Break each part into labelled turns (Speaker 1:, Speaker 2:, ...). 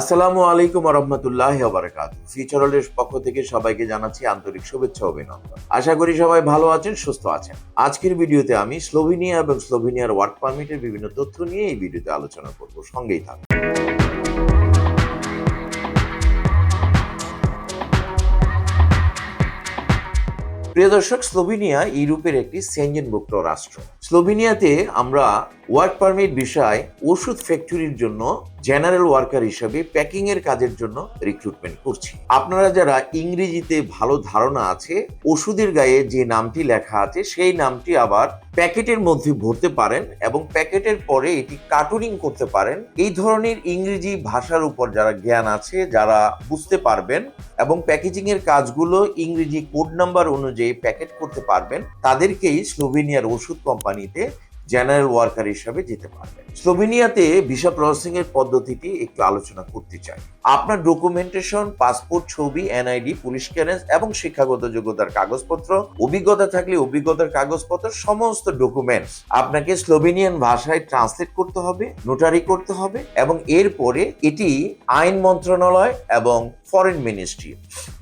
Speaker 1: আসসালামু আলাইকুম রহমতুল্লাহ বারাকাত ফিউচারলের পক্ষ থেকে সবাইকে জানাচ্ছি আন্তরিক শুভেচ্ছা অভিনন্দন। আশা করি সবাই ভালো আছেন, সুস্থ আছেন। আজকের ভিডিওতে আমি স্লোভেনিয়া এবং স্লোভেনিয়ার ওয়ার্ক পারমিটের বিভিন্ন তথ্য নিয়ে এই ভিডিওতে আলোচনা করব। সঙ্গেই থাকুন। প্রিয় দর্শক, স্লোভেনিয়া ইউরোপের একটি সেঞ্জনভুক্ত রাষ্ট্র। স্লোভেনিয়াতে আমরা ওয়ার্ক পারমিট বিষয় ওষুধ ফ্যাক্টরির জন্য জেনারেল ওয়ার্কার হিসেবে প্যাকিং এর কাজের জন্য রিক্রুটমেন্ট করছি। আপনারা যারা ইংরেজিতে ভালো ধারণা আছে, ওষুধের গায়ে যে নামটি লেখা আছে, সেই নামটি আবার প্যাকেটের মধ্যে ভরতে পারেন এবং প্যাকেটের পরে এটি কার্টুনিং করতে পারেন। এই ধরনের ইংরেজি ভাষার উপর যারা জ্ঞান আছে, যারা বুঝতে পারবেন এবং প্যাকেজিং এর কাজগুলো ইংরেজি কোড নাম্বার অনুযায়ী প্যাকেট করতে পারবেন, তাদেরকেই স্লোভেনিয়ার ওষুধ কোম্পানিতে জেনারেল ওয়ার্কার হিসাবে যেতে পারবেন। স্লোভেনিয়াতে ভিসা প্রসেসিং এর পদ্ধতিটি একটু আলোচনা করতে চাই। আপনার ডকুমেন্টেশন পাসপোর্ট ছবি এনআইডি পুলিশ ক্লিয়ারেন্স এবং শিক্ষাগত যোগ্যতার কাগজপত্র, অভিজ্ঞতা থাকলে অভিজ্ঞতার কাগজপত্র, সমস্ত ডকুমেন্টস আপনাকে স্লোভেনিয়ান ভাষায় ট্রান্সলেট করতে হবে নোটারি করতে হবে এবং এরপরে এটি আইন মন্ত্রণালয় এবং ফরেন মিনিস্ট্রি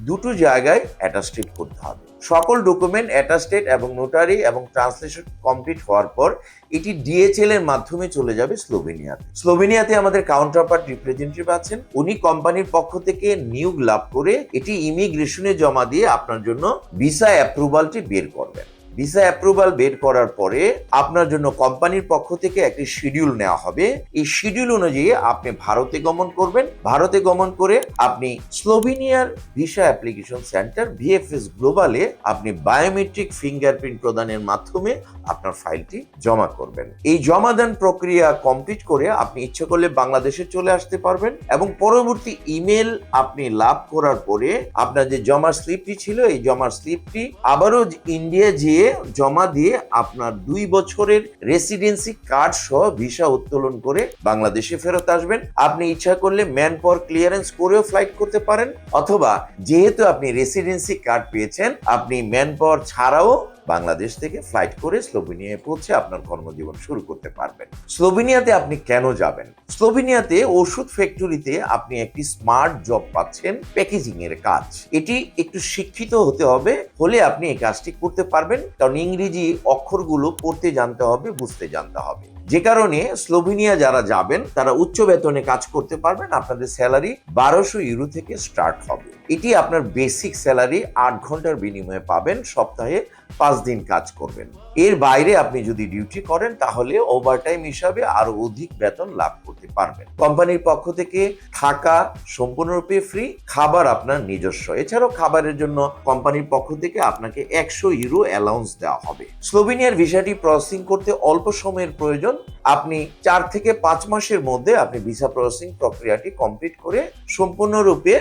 Speaker 1: দুটো জায়গায় অ্যাটাস্টেড করতে হবে। সকল ডকুমেন্ট অ্যাটাস্টেড এবং নোটারি এবং ট্রান্সলেশন কমপ্লিট হওয়ার পর এটি ডিএচএল এর মাধ্যমে চলে যাবে স্লোভেনিয়াতে। স্লোভেনিয়াতে আমাদের কাউন্টার পার্ট রিপ্রেজেন্টেটিভ আছেন। উনি কোম্পানির পক্ষ থেকে নিয়োগ লাভ করে এটি ইমিগ্রেশনে জমা দিয়ে আপনার জন্য ভিসা অ্যাপ্রুভালটি বের করবেন। ভিসা অ্যাপ্রুভাল বের করার পরে আপনার জন্য কোম্পানির পক্ষ থেকে একটি শিডিউল নেওয়া হবে। এই শিডিউল অনুযায়ী আপনি ভারতে গমন করবেন। ভারতে গমন করে আপনি স্লোভেনিয়ার ভিসা অ্যাপ্লিকেশন সেন্টার ভিএফএস গ্লোবালে আপনি বায়োমেট্রিক ফিঙ্গারপ্রিন্ট প্রদানের মাধ্যমে আপনার ফাইলটি জমা করবেন। এই জমাদান প্রক্রিয়া কমপ্লিট করে আপনি ইচ্ছে করলে বাংলাদেশে চলে আসতে পারবেন এবং পরবর্তী ইমেল আপনি লাভ করার পরে আপনার যে জমার স্লিপটি ছিল, এই জমার স্লিপটি আবারও ইন্ডিয়া যেয়ে জমা দিয়ে আপনার দুই বছরের রেসিডেন্সি কার্ড সহ ভিসা উত্তোলন করে বাংলাদেশে ফেরত আসবেন। আপনি ইচ্ছা করলে ম্যান পাওয়ার ক্লিয়ারেন্স করেও ফ্লাইট করতে পারেন, অথবা যেহেতু আপনি রেসিডেন্সি কার্ড পেয়েছেন, আপনি ম্যান পাওয়ার ছাড়াও বাংলাদেশ থেকে ফ্লাইট করে স্লোভেনিয়ায় পৌঁছে আপনার কর্মজীবন শুরু করতে পারবেন। স্লোভেনিয়াতে আপনি কেন যাবেন? স্লোভেনিয়াতে ওষুধ ফ্যাক্টরিতে আপনি একটি স্মার্ট জব পাচ্ছেন প্যাকেজিং এর কাজ। এটি একটু শিক্ষিত হতে হবে, হলে আপনি এই কাজটি করতে পারবেন। কারণ ইংরেজি অক্ষরগুলো পড়তে জানতে হবে, বুঝতে জানতে হবে। যে কারণে স্লোভেনিয়া যারা যাবেন, তারা উচ্চ বেতনে কাজ করতে পারবেন। আপনাদের স্যালারি বারোশো ইউরো থেকে স্টার্ট হবে। এটি আপনার বেসিক স্যালারি, আট ঘণ্টার বিনিময়ে পাবেন, সপ্তাহে পাঁচ দিন কাজ করবেন। এর বাইরে আপনি যদি ডিউটি করেন, তাহলে ওভারটাইম হিসাবে আরও অধিক বেতন লাভ করতে পারবেন। কোম্পানির পক্ষ থেকে থাকা সম্পূর্ণরূপে ফ্রি খাবার আপনার নিজস্ব। এছাড়াও খাবারের জন্য কোম্পানির পক্ষ থেকে আপনাকে একশো ইউরো অ্যালাউন্স দেওয়া হবে। স্লোভেনিয়ার ভিসাটি প্রসেসিং করতে অল্প সময়ের প্রয়োজন আপনি চার থেকে পাঁচ মাসের মধ্যে আপনি ভিসা প্রসেসিং প্রক্রিয়াটি কমপ্লিট করে সম্পূর্ণরূপে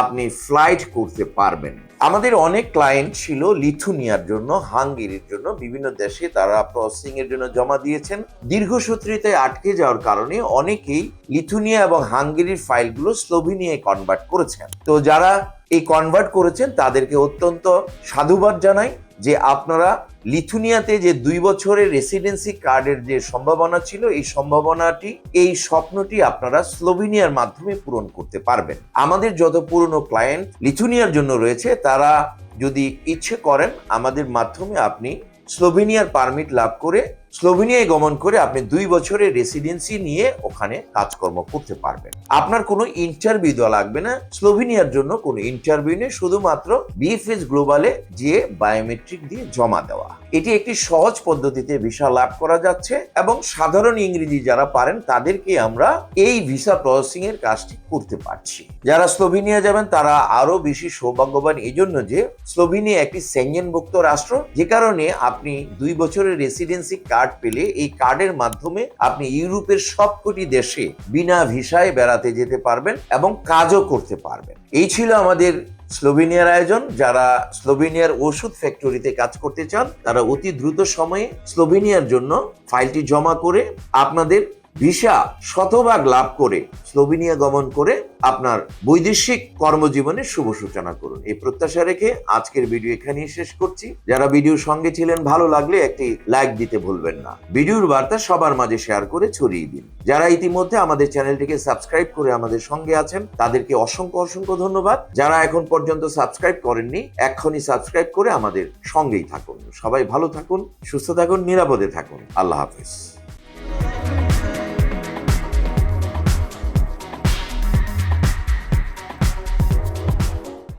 Speaker 1: আপনি ফ্লাইট করতে পারবেন। আমাদের অনেক ক্লায়েন্ট ছিল লিথুনিয়ার জন্য, হাঙ্গেরির জন্য। বিভিন্ন দেশে তারা প্রসেসিং এর জন্য জমা দিয়েছেন। দীর্ঘসূত্রিতায় আটকে যাওয়ার কারণে অনেকেই লিথুনিয়া এবং হাঙ্গেরির ফাইলগুলো স্লোভেনিয়ায় কনভার্ট করেছেন। তো যারা এই কনভার্ট করেছেন, তাদেরকে অত্যন্ত সাধুবাদ জানাই। যে আপনারা লিথুনিয়াতে যে দুই বছরের রেসিডেন্সি কার্ডের যে সম্ভাবনা ছিল, এই সম্ভাবনাটি, এই স্বপ্নটি আপনারা স্লোভেনিয়ার মাধ্যমে পূরণ করতে পারবেন। আমাদের যত পুরনো ক্লায়েন্ট লিথুনিয়ার জন্য রয়েছে, তারা যদি ইচ্ছে করেন, আমাদের মাধ্যমে আপনি স্লোভেনিয়ার পারমিট লাভ করে স্লোভেনিয়ায় গমন করে আপনি দুই বছরের রেসিডেন্সি নিয়ে ওখানে কাজকর্ম করতে পারবেন। আপনার কোনো ইন্টারভিউ দেওয়া লাগবে না। স্লোভেনিয়ার জন্য কোনো ইন্টারভিউ নেই। শুধুমাত্র বিএফএস গ্লোবালে যে বায়োমেট্রিক দিয়ে জমা দেওয়া। এটি একটি সহজ পদ্ধতিতে ভিসা লাভ করা যাচ্ছে এবং সাধারণ ইংরেজি যারা পারেন, তাদেরকে আমরা এই ভিসা প্রসেসিং এর কাজটি করতে পারছি। যারা স্লোভেনিয়া যাবেন, তারা আরও বেশি সৌভাগ্যবান। এই জন্য যে স্লোভেনিয়া একটি সেঞ্জনভুক্ত রাষ্ট্র, যে কারণে আপনি দুই বছরের রেসিডেন্সি কার্ড পেলে এই কার্ডের মাধ্যমে আপনি ইউরোপের সবকটি দেশে বিনা ভিসায় বেড়াতে যেতে পারবেন এবং কাজও করতে পারবেন। এই ছিল আমাদের স্লোভেনিয়ার আয়োজন। যারা স্লোভেনিয়ার ওষুধ ফ্যাক্টরিতে কাজ করতে চান, তারা অতি দ্রুত সময়ে স্লোভেনিয়ার জন্য ফাইলটি জমা করে আপনাদের ভিসা শতভাগ লাভ করে স্লোভেনিয়া গমন করে আপনার বৈদেশিক কর্মজীবনের শুভ সূচনা করুন। এই প্রত্যাশা রেখে আজকের ভিডিও এখানেই শেষ করছি। যারা ভিডিওর সঙ্গে ছিলেন, ভালো লাগলে একটি লাইক দিতে ভুলবেন না। ভিডিওর বার্তা সবার মাঝে শেয়ার করে ছড়িয়ে দিন। যারা ইতিমধ্যে আমাদের চ্যানেলটিকে সাবস্ক্রাইব করে আমাদের সঙ্গে আছেন, তাদেরকে অসংখ্য অসংখ্য ধন্যবাদ। যারা এখন পর্যন্ত সাবস্ক্রাইব করেননি, এক্ষুনি সাবস্ক্রাইব করে আমাদের সঙ্গেই থাকুন। সবাই ভালো থাকুন, সুস্থ থাকুন, নিরাপদে থাকুন। আল্লাহ হাফিজ।